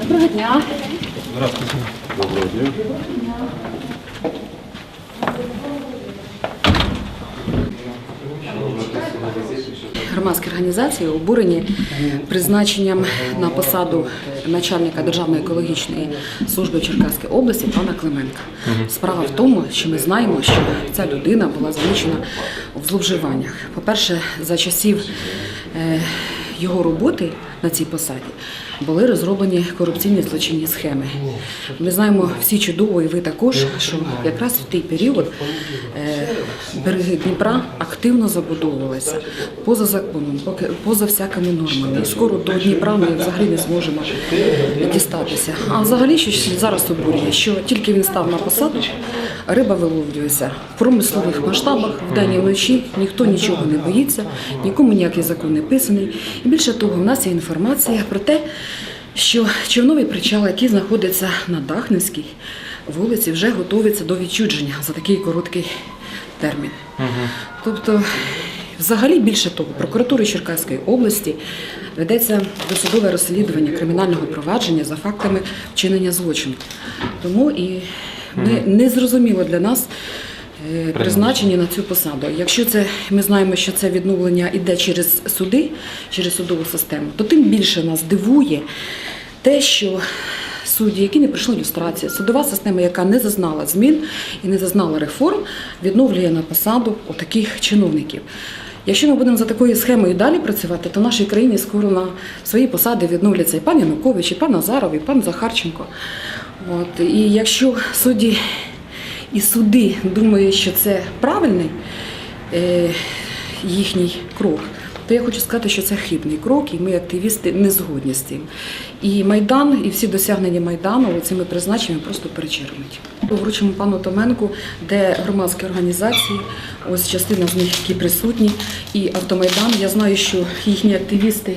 Доброго дня. Доброго дня. Громадські організації обурені призначенням на посаду начальника Державної екологічної служби Черкаської області пана Клименка. Справа в тому, що ми знаємо, що ця людина була замічена в зловживаннях. По-перше, за часів е, його роботи на цій посаді були розроблені корупційні злочинні схеми. Ми знаємо всі чудово, і ви також, що якраз в той період е, береги Дніпра активно забудовувалися поза законом, поза всякими нормами. Скоро до Дніпра ми взагалі не зможемо дістатися. А взагалі, що зараз обурює, що тільки він став на посаду, риба виловлюється в промислових масштабах, вдень і вночі, ніхто нічого не боїться, нікому ніякий закон не писаний. І більше того, в нас є інформація про те, що човновий причал, який знаходиться на Дахневській вулиці, вже готується до відчудження за такий короткий термін. Тобто, взагалі, більше того, прокуратури Черкаської області ведеться досудове розслідування кримінального провадження за фактами вчинення злочину. Тому і не, не зрозуміло для нас. Е, Призначені на цю посаду. Якщо це ми знаємо, що це відновлення йде через суди, через судову систему, то тим більше нас дивує те, що судді, які не пройшли люстрацію, судова система, яка не зазнала змін і не зазнала реформ, відновлює на посаду отаких чиновників. Якщо ми будемо за такою схемою далі працювати, то в нашій країні скоро на свої посади відновляться і пан Янукович, і пан Азаров, і пан Захарченко. От. І якщо судді і суди думають, що це правильний е, їхній крок, то я хочу сказати, що це хибний крок, і ми, активісти, не згодні з цим. І Майдан, і всі досягнення Майдану цими призначеннями просто перечеркнуть. Вручимо пану Томенку, де громадські організації, ось частина з них, які присутні, і Автомайдан. Я знаю, що їхні активісти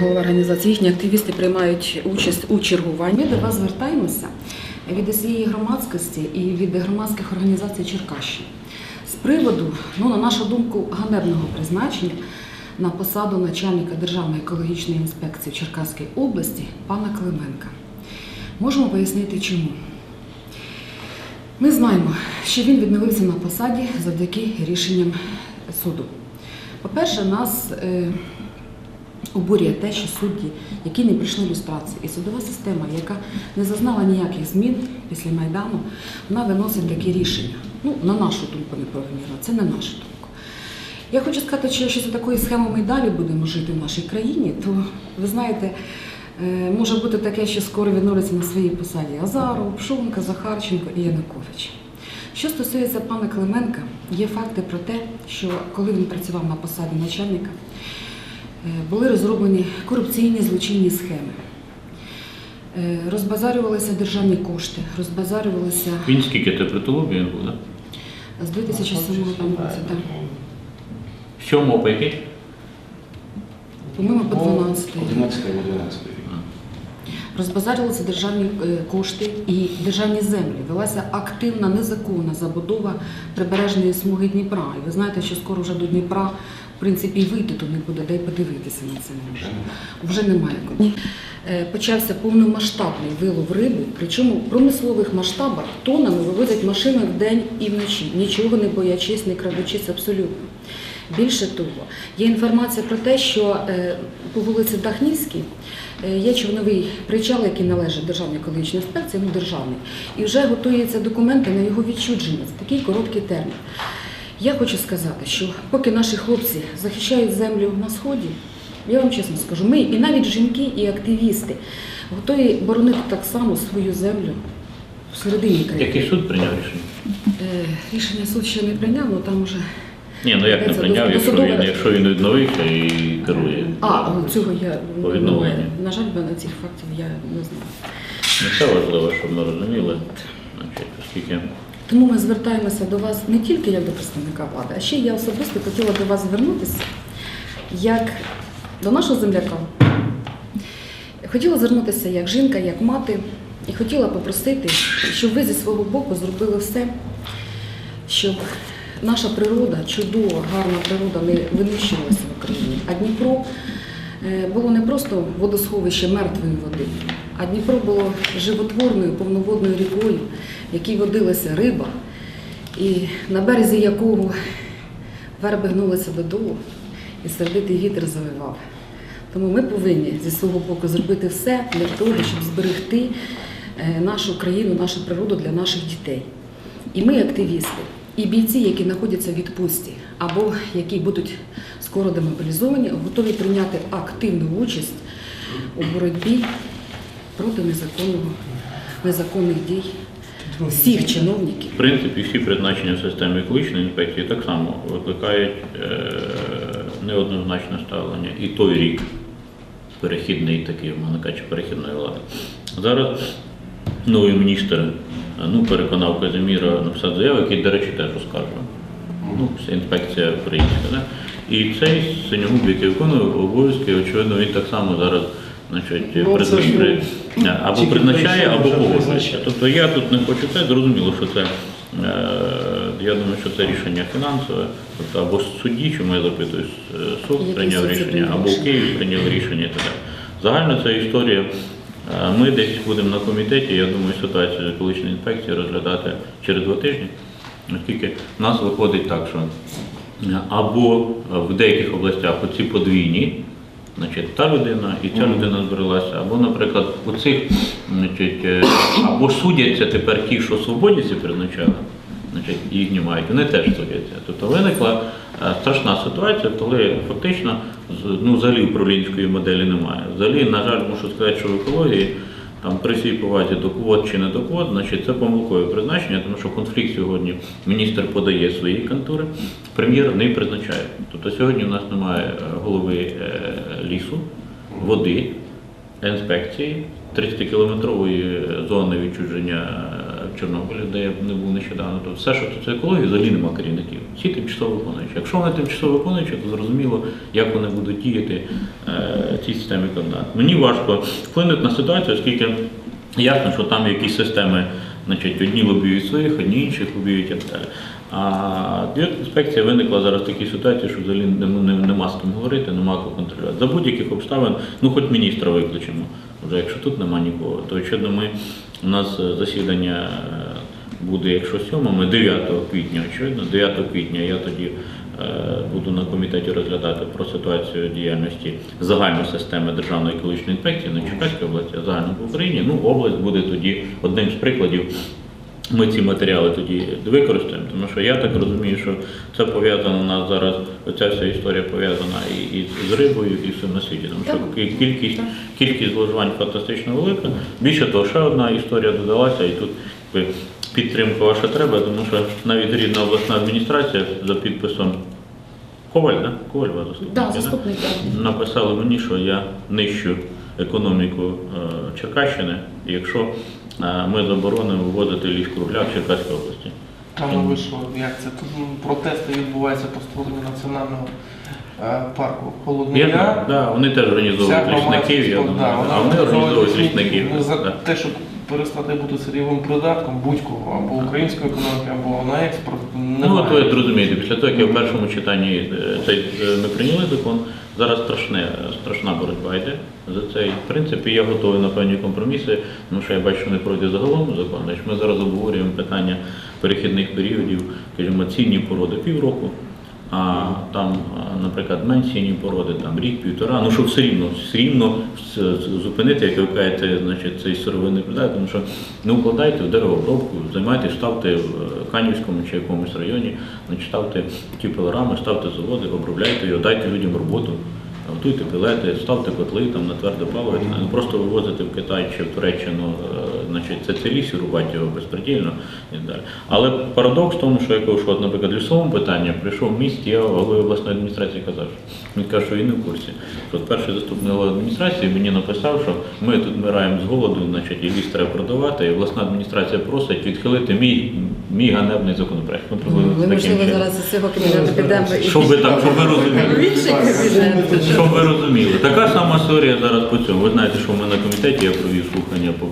голова організації, їхні активісти приймають участь у чергуванні. Ми до вас звертаємося від усієї громадськості і від громадських організацій Черкащини з приводу, ну на нашу думку, ганебного призначення на посаду начальника Державної екологічної інспекції в Черкаській області пана Клименка. Можемо пояснити, чому. Ми знаємо, що він відновився на посаді завдяки рішенням суду. По-перше, нас е, обурює те, що судді, які не прийшли люстрації, і судова система, яка не зазнала ніяких змін після Майдану, вона виносить такі рішення. Ну, на нашу думку, не неправомірно, це не наша думка. Я хочу сказати, що якщо за такою схемою ми далі будемо жити в нашій країні, то ви знаєте, е, може бути таке, що скоро відновляться на своїй посаді Азаров, Пшонка, Захарченко і Янукович. Що стосується пана Клименка, є факти про те, що коли він працював на посаді начальника, були розроблені корупційні злочинні схеми. Е, Розбазарювалися державні кошти, розбазарювалися Він скільки ти притулок він був, да? з 2007 року, так. З чому по який? По-моєму, по 12 рік. 11 або 12. Розбазарювалися державні е, кошти і державні землі. Велася активна незаконна забудова прибережної смуги Дніпра. І ви знаєте, що скоро вже до Дніпра, принципі, і вийти тут не буде, де й подивитися на це можна. Вже немає куди. Е, Почався повномасштабний вилов риби, причому в промислових масштабах тонами вивозять машини вдень і вночі, нічого не боячись, не крадучись абсолютно. Більше того, є інформація про те, що е, по вулиці Дахнівській е, є човновий причал, який належить Державній екологічній інспекції, ну державний, і вже готуються документи на його відчудження за такий короткий термін. Я хочу сказати, що поки наші хлопці захищають землю на сході, я вам чесно скажу, ми і навіть жінки, і активісти готові боронити так само свою землю всередині країни. Який суд прийняв рішення? Е, Рішення суд ще не прийняв, але там уже Ні, ну як не прийняв, до- якщо він, якщо він відновився і керує. А, о, цього я ну, відновленню. на жаль, на цих фактів я не знаю. Ну, це важливо, щоб ми розуміли, оскільки Тому ми звертаємося до вас не тільки як до представника влади, а ще я особисто хотіла до вас звернутися як до нашого земляка. Хотіла звернутися як жінка, як мати, і хотіла попросити, щоб ви зі свого боку зробили все, щоб наша природа, чудова, гарна природа не винищувалася в Україні, а Дніпро е, було не просто водосховище мертвої води, а Дніпро було животворною повноводною рікою, в якій водилася риба, і на березі якого верби гнулися додолу, і сердитий вітер завивав. Тому ми повинні зі свого боку зробити все для того, щоб зберегти е, нашу країну, нашу природу для наших дітей. І ми, активісти, і бійці, які знаходяться в відпустці або які будуть скоро демобілізовані, готові прийняти активну участь у боротьбі проти незаконного, незаконних дій всіх чиновників. В принципі, всі призначення в системі екологічної інспекції так само викликають е, неоднозначне ставлення. І той рік перехідний такий, можна кажучи, перехідної влади. Зараз новий міністр ну, переконав Казиміра написати заяву, який, до речі, теж розкажує. Ну, вся інспекція українська. Да? І цей Синьогуб, який виконує обов'язки, очевидно, він так само зараз значить, Ну, ну, при- Е, або призначає, або погоджується. Тобто я тут не хочу це, зрозуміло, що це, е, я думаю, що це рішення фінансове, тобто або судді, чому я запитую, е, суд Який прийняв рішення, або в? Києві прийняв рішення і так далі. Загально ця історія, е, ми десь будемо на комітеті, я думаю, ситуацію з екологічної інспекції розглядати через два тижні, оскільки в нас виходить так, що або в деяких областях оці подвійні, Значить, та людина і ця людина збиралася, або, наприклад, у цих, значить, е, або судяться тепер ті, що свободніці призначали, значить, їх знімають, вони теж судяться. Тобто виникла е, страшна ситуація, коли фактично ну, взагалі управлінської моделі немає. Взагалі, на жаль, мушу сказати, що в екології там при всій повазі до квот чи не до квот, значить це помилкове призначення, тому що конфлікт сьогодні міністр подає свої контури, прем'єр не призначає. Тобто сьогодні в нас немає е, голови лісу, води, інспекції, 30-кілометрової зони відчуження в Чорнобилі, де я не був нещодавно. Тобто все, що це екологія, взагалі нема керівників. Всі тимчасово виконуючі. Якщо вони тимчасово виконуючі, то зрозуміло, як вони будуть діяти е, в цій системі координат. Мені важко вплинути на ситуацію, оскільки ясно, що там якісь системи, значить, одні лобіюють своїх, одні інших лобіюють і так далі. А інспекція виникла зараз в такій ситуації, що взагалі не- нема з ким говорити, нема кого контролювати. За будь-яких обставин, ну хоч міністра викличемо. Вже якщо тут нема нікого, то очевидно ми у нас е, засідання е, буде, якщо 7, 9 квітня, очевидно, 9 квітня я тоді е, буду на комітеті розглядати про ситуацію діяльності загальної системи Державної екологічної інспекції на Черкаській області, а загально по Україні. Ну, область буде тоді одним з прикладів. Ми ці матеріали тоді використаємо, тому що я так розумію, що це пов'язано у нас зараз, оця вся історія пов'язана і, і з рибою, і всім на світі. Тому що кількість, кількість зловживань фантастично велика. Більше того, ще одна історія додалася, і тут підтримка ваша треба, тому що навіть рідна обласна адміністрація за підписом Коваль, да? Коваль вас заступник, Да, заступник. да. написали мені, що я нищу економіку е, Черкащини, якщо ми заборонимо ввозити ліс кругляк в Черкаській області. Та ну ви що, як це? Тут протести відбуваються по створенню національного е, парку Холодний Яр. да, вони теж організовують лісників, я думаю, а вони організовують лісників. Ну, За те, щоб перестати бути сирійовим придатком будь-кого, або української економіки, або на експорт, Ну, немає. от ви зрозумієте, після того, як я в першому читанні е, цей, е, ми прийняли закон, зараз страшне, страшна боротьба йде за цей. В принципі, я готовий на певні компроміси, тому що я бачу, що не пройде загалом закон. Значить, ми зараз обговорюємо питання перехідних періодів, скажімо, цінні породи півроку, а там, наприклад, менш цінні породи, там рік, півтора, ну щоб все рівно, все рівно зупинити, як ви кажете, значить, цей сировинний продаж, тому що не вкладайте в деревообробку, займайтесь, ставте в е, Канівському чи якомусь районі, значить, ставте ті пилорами, ставте заводи, обробляйте його, дайте людям роботу. Готуйте пілети, ставте котли там на тверде паливо, не просто вивозити в Китай чи в Туреччину, е, значить, це це ліс і рубати його безпредельно і далі. Але парадокс в тому, що я кажу, що, наприклад, лісовому питанні прийшов в місті, я голові обласної адміністрації казав, що він каже, що він не в курсі. Що от перший заступник голови адміністрації мені написав, що ми тут вмираємо з голоду, значить, і ліс треба продавати, і обласна адміністрація просить відхилити мій мій ганебний законопроект. Ну, Ми, можливо, зараз із цього кабінету підемо і Щоб ви так, щоб ви розуміли. в. Щоб ви розуміли, така сама історія зараз по цьому. Ви знаєте, що ми на комітеті я провів слухання по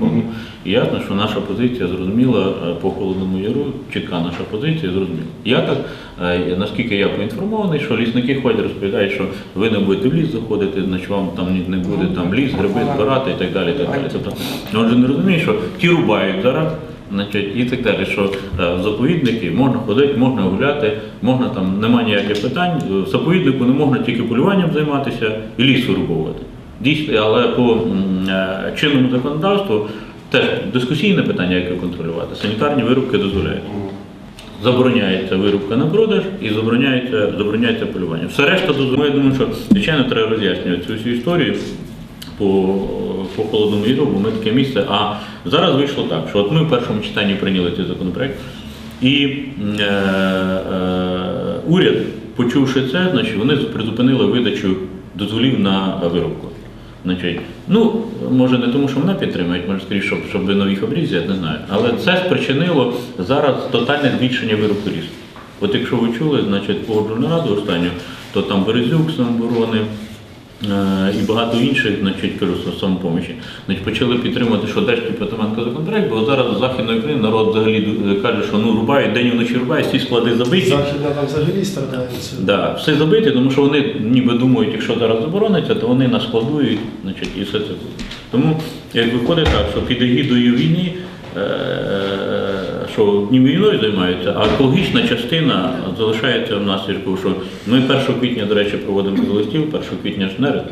фонду. І ясно, що наша позиція зрозуміла е, по холодному яру, чітка наша позиція зрозуміла. Я так, е, наскільки я поінформований, що лісники ходять, розповідають, що ви не будете в ліс заходити, значить вам там не буде там ліс, гриби збирати і так далі. І так далі. Тобто, он же не розуміє, що ті рубають зараз. Значить, і так далі, що е, в заповідники можна ходити, можна гуляти, можна там, немає ніяких питань. В заповіднику не можна тільки полюванням займатися і ліс вирубовувати. Дійсно, але по е, чинному законодавству теж дискусійне питання, як його контролювати. Санітарні вирубки дозволяють. Забороняється вирубка на продаж і забороняється, забороняється полювання. Все решта дозволяє. Я думаю, що звичайно треба роз'яснювати цю всю історію по, по холодному яру, бо ми таке місце. А зараз вийшло так, що от ми в першому читанні прийняли цей законопроект, і е, е, уряд, почувши це, значить, вони призупинили видачу дозволів на вирубку. Значить, ну, може не тому, що мене підтримують, може скоріше, щоб, щоб нових обрізів, я не знаю. Але це спричинило зараз тотальне збільшення вироку різку. От якщо ви чули, значить, погоджувальну раду останню, то там Березюк, з Е, і багато інших, значить, кажу, з самопомочі, значить, почали підтримувати, що Держ Петроменко законопроект, бо зараз з Західної України народ взагалі е, каже, що ну рубають, день і вночі рубають, всі склади забиті. Західна там взагалі страдається. Да, все забиті, тому що вони ніби думають, якщо зараз заборониться, то вони наскладують, значить, і все це буде. Тому як виходить так, що під егідою війни, е, що ні війною займаються, а екологічна частина залишається в нас, я ж кажу, що ми 1 квітня, до речі, проводимо листів, 1 квітня ж нерест.